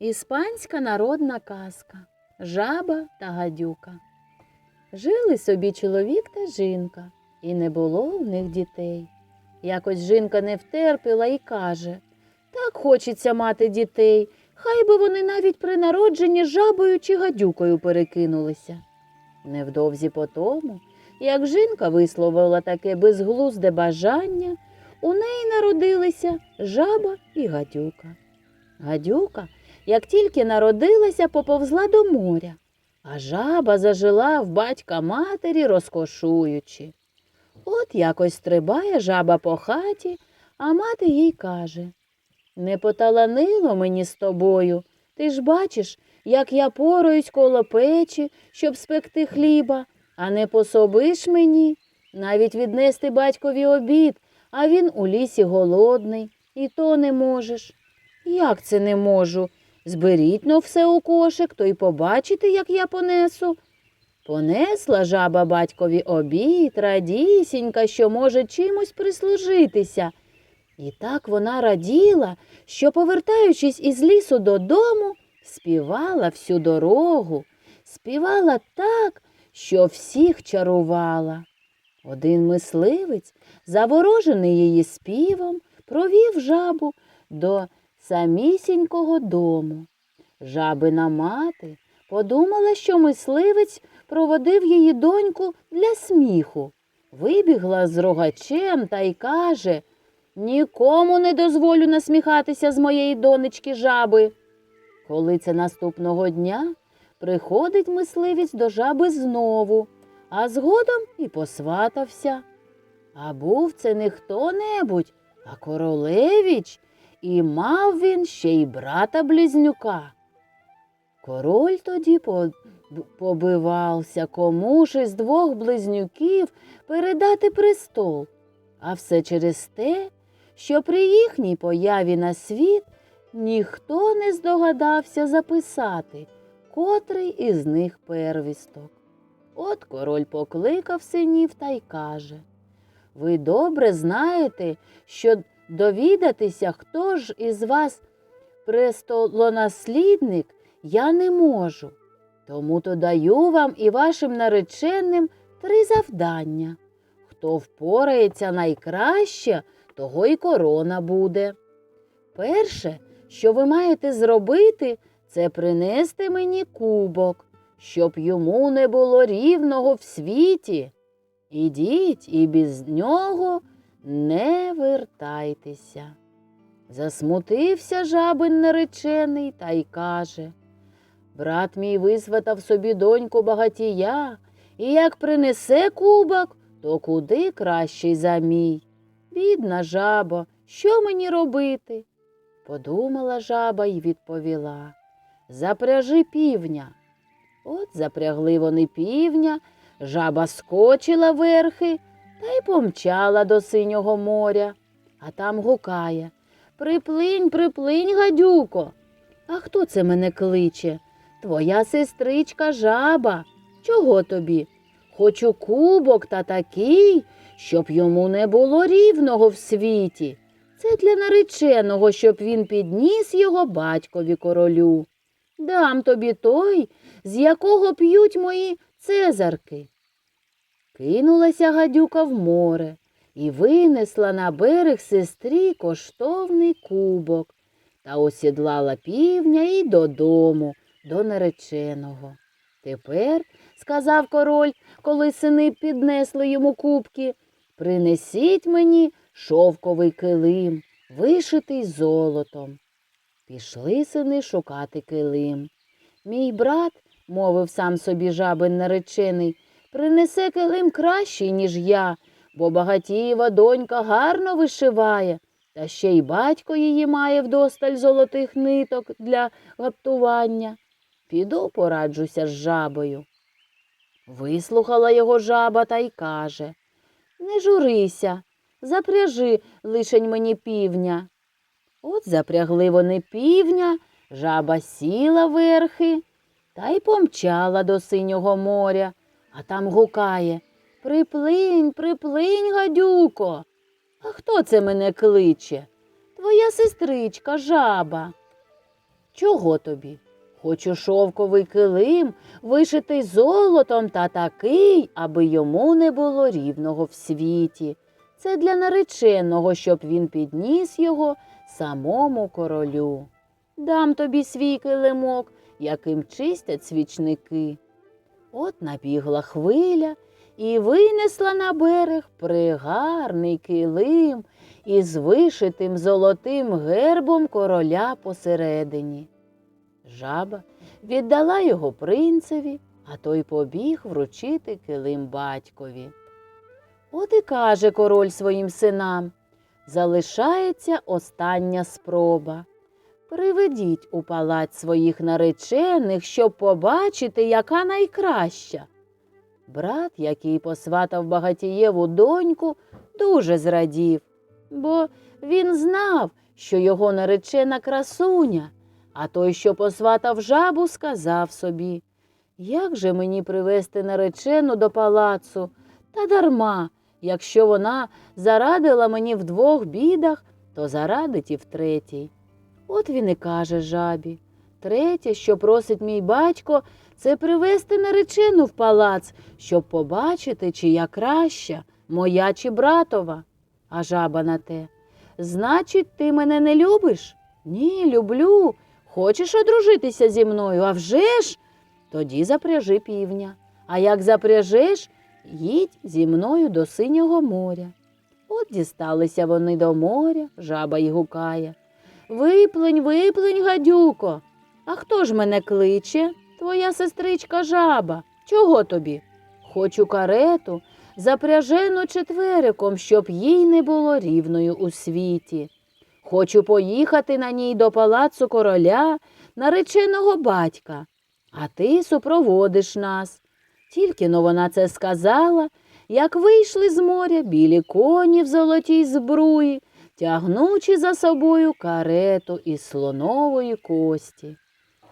Іспанська народна казка Жаба та гадюка. Жили собі чоловік та жінка, і не було в них дітей. Якось жінка не втерпіла і каже так хочеться мати дітей, хай би вони навіть при народженні жабою чи гадюкою перекинулися. Невдовзі по тому, як жінка висловила таке безглузде бажання, у неї народилися жаба і гадюка. Гадюка, як тільки народилася, поповзла до моря, а жаба зажила в батька матері, розкошуючи. От якось стрибає жаба по хаті, а мати їй каже Не поталанило мені з тобою. Ти ж бачиш, як я пораюсь коло печі, щоб спекти хліба, а не пособиш мені, навіть віднести батькові обід, а він у лісі голодний, і то не можеш. Як це не можу? Зберіть но все у кошик, то й побачите, як я понесу. Понесла жаба батькові обід, радісінька, що може чимось прислужитися. І так вона раділа, що, повертаючись із лісу додому, співала всю дорогу, співала так, що всіх чарувала. Один мисливець, заворожений її співом, провів жабу до самісінького дому. Жабина мати подумала, що мисливець проводив її доньку для сміху. Вибігла з рогачем та й каже Нікому не дозволю насміхатися з моєї донечки жаби. Коли це наступного дня приходить мисливець до жаби знову, а згодом і посватався. А був це не хто-небудь, а королевич, і мав він ще й брата близнюка. Король тоді побивався, кому ж із двох близнюків передати престол, а все через те, що при їхній появі на світ ніхто не здогадався записати, котрий із них первісток. От король покликав синів та й каже Ви добре знаєте, що довідатися, хто ж із вас престолонаслідник, я не можу. Тому то даю вам і вашим нареченим три завдання. Хто впорається найкраще, того й корона буде. Перше, що ви маєте зробити, це принести мені кубок, щоб йому не було рівного в світі. Ідіть і без нього не вертайтеся. Засмутився жабин наречений та й каже Брат мій висватав собі доньку багатія, і як принесе кубок, то куди кращий за мій. Бідна жаба, що мені робити? Подумала жаба й відповіла Запряжи півня. От запрягли вони півня, жаба скочила верхи та й помчала до синього моря, а там гукає Приплинь, приплинь, гадюко. А хто це мене кличе? Твоя сестричка жаба. Чого тобі? Хочу кубок та такий, щоб йому не було рівного в світі. Це для нареченого, щоб він підніс його батькові королю. Дам тобі той, з якого п'ють мої цезарки. Кинулася гадюка в море і винесла на берег сестрі коштовний кубок та осідлала півня і додому, до нареченого. Тепер, сказав король, коли сини піднесли йому кубки, принесіть мені шовковий килим, вишитий золотом. Пішли сини шукати килим. Мій брат, мовив сам собі жабин наречений, принесе килим кращий, ніж я, бо багатієва донька гарно вишиває, та ще й батько її має вдосталь золотих ниток для гаптування. Піду пораджуся з жабою. Вислухала його жаба та й каже Не журися, запряжи лишень мені півня. От запрягли вони півня, жаба сіла верхи та й помчала до синього моря, а там гукає Приплинь, приплинь, гадюко. А хто це мене кличе? Твоя сестричка жаба. Чого тобі? Хочу шовковий килим, вишитий золотом та такий, аби йому не було рівного в світі. Це для нареченого, щоб він підніс його самому королю. Дам тобі свій килимок, яким чистять свічники. От набігла хвиля і винесла на берег пригарний килим із вишитим золотим гербом короля посередині. Жаба віддала його принцеві, а той побіг вручити килим батькові. От і каже король своїм синам залишається остання спроба. Приведіть у палац своїх наречених, щоб побачити, яка найкраща. Брат, який посватав багатієву доньку, дуже зрадів, бо він знав, що його наречена красуня, а той, що посватав жабу, сказав собі Як же мені привезти наречену до палацу? Та дарма, якщо вона зарадила мені в двох бідах, то зарадить і в третій. От він і каже жабі. Третє, що просить мій батько, це привезти наречену в палац, щоб побачити, чия краща, моя чи братова. А жаба на те. Значить, ти мене не любиш? Ні, люблю. Хочеш одружитися зі мною, а вже ж? Тоді запряжи півня. А як запряжеш, їдь зі мною до синього моря. От дісталися вони до моря, жаба й гукає. Виплинь, виплинь, гадюко. А хто ж мене кличе? Твоя сестричка жаба. Чого тобі? Хочу карету, запряжену четвериком, щоб їй не було рівною у світі. Хочу поїхати на ній до палацу короля, нареченого батька, а ти супроводиш нас. Тільки но вона це сказала, як вийшли з моря білі коні в золотій збруї, тягнучи за собою карету із слонової кості.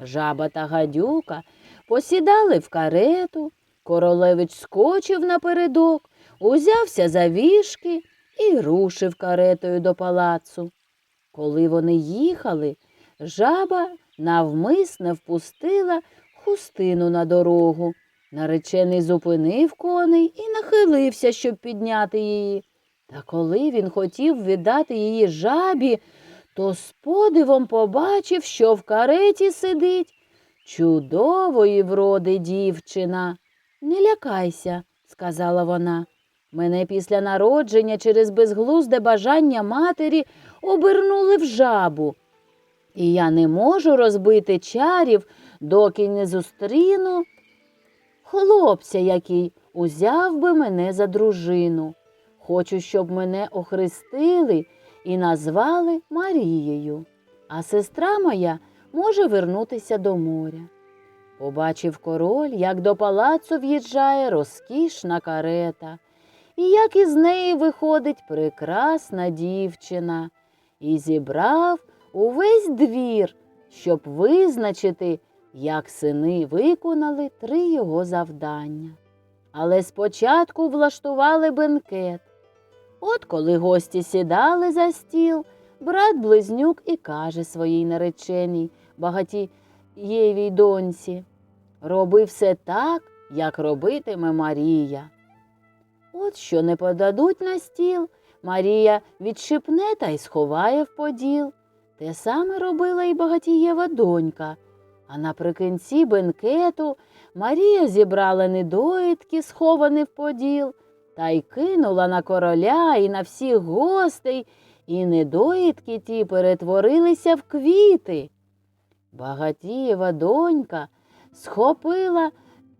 Жаба та гадюка посідали в карету, королевич скочив напередок, узявся за вішки і рушив каретою до палацу. Коли вони їхали, жаба навмисне впустила хустину на дорогу. Наречений зупинив коней і нахилився, щоб підняти її. Та коли він хотів віддати її жабі, то з подивом побачив, що в кареті сидить чудової вроди дівчина. Не лякайся, сказала вона. Мене після народження через безглузде бажання матері обернули в жабу. І я не можу розбити чарів, доки не зустріну хлопця, який узяв би мене за дружину. Хочу, щоб мене охрестили і назвали Марією, а сестра моя може вернутися до моря. Побачив король, як до палацу в'їжджає розкішна карета, і як із неї виходить прекрасна дівчина, і зібрав увесь двір, щоб визначити, як сини виконали три його завдання. Але спочатку влаштували бенкет. От коли гості сідали за стіл, брат близнюк і каже своїй нареченій, багатієвій доньці, роби все так, як робитиме Марія. От що не подадуть на стіл, Марія відшипне та й сховає в поділ. Те саме робила і багатієва донька. А наприкінці бенкету Марія зібрала недоїдки, сховані в поділ, та й кинула на короля і на всіх гостей, і недоїдки ті перетворилися в квіти. Багатієва донька схопила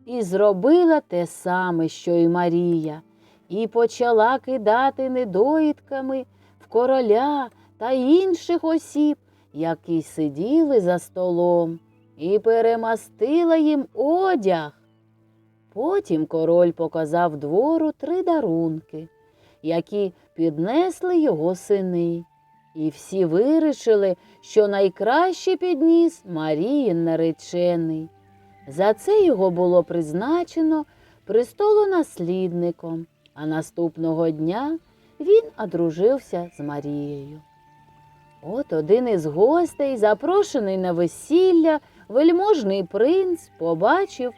і зробила те саме, що й Марія, і почала кидати недоїдками в короля та інших осіб, які сиділи за столом, і перемастила їм одяг. Потім король показав двору три дарунки, які піднесли його сини. І всі вирішили, що найкраще підніс Маріїн наречений. За це його було призначено престолонаслідником, а наступного дня він одружився з Марією. От один із гостей, запрошений на весілля, вельможний принц побачив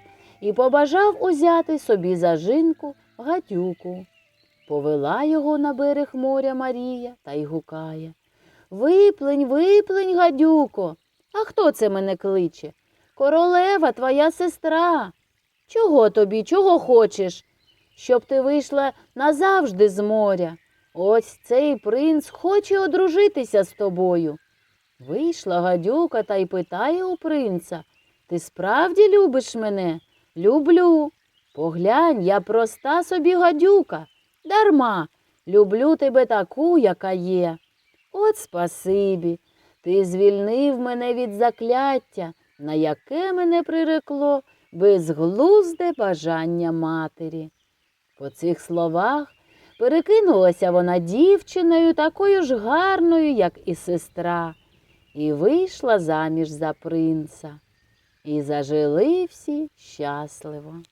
і побажав узяти собі за жінку гадюку. Повела його на берег моря Марія та й гукає. Виплень, виплень, гадюко. А хто це мене кличе? Королева, твоя сестра. Чого тобі, чого хочеш? Щоб ти вийшла назавжди з моря. Ось цей принц хоче одружитися з тобою. Вийшла гадюка та й питає у принца Ти справді любиш мене? Люблю. Поглянь, я проста собі гадюка. Дарма. Люблю тебе таку, яка є. От спасибі. Ти звільнив мене від закляття, на яке мене прирекло безглузде бажання матері. По цих словах перекинулася вона дівчиною такою ж гарною, як і сестра, і вийшла заміж за принца. І зажили всі щасливо.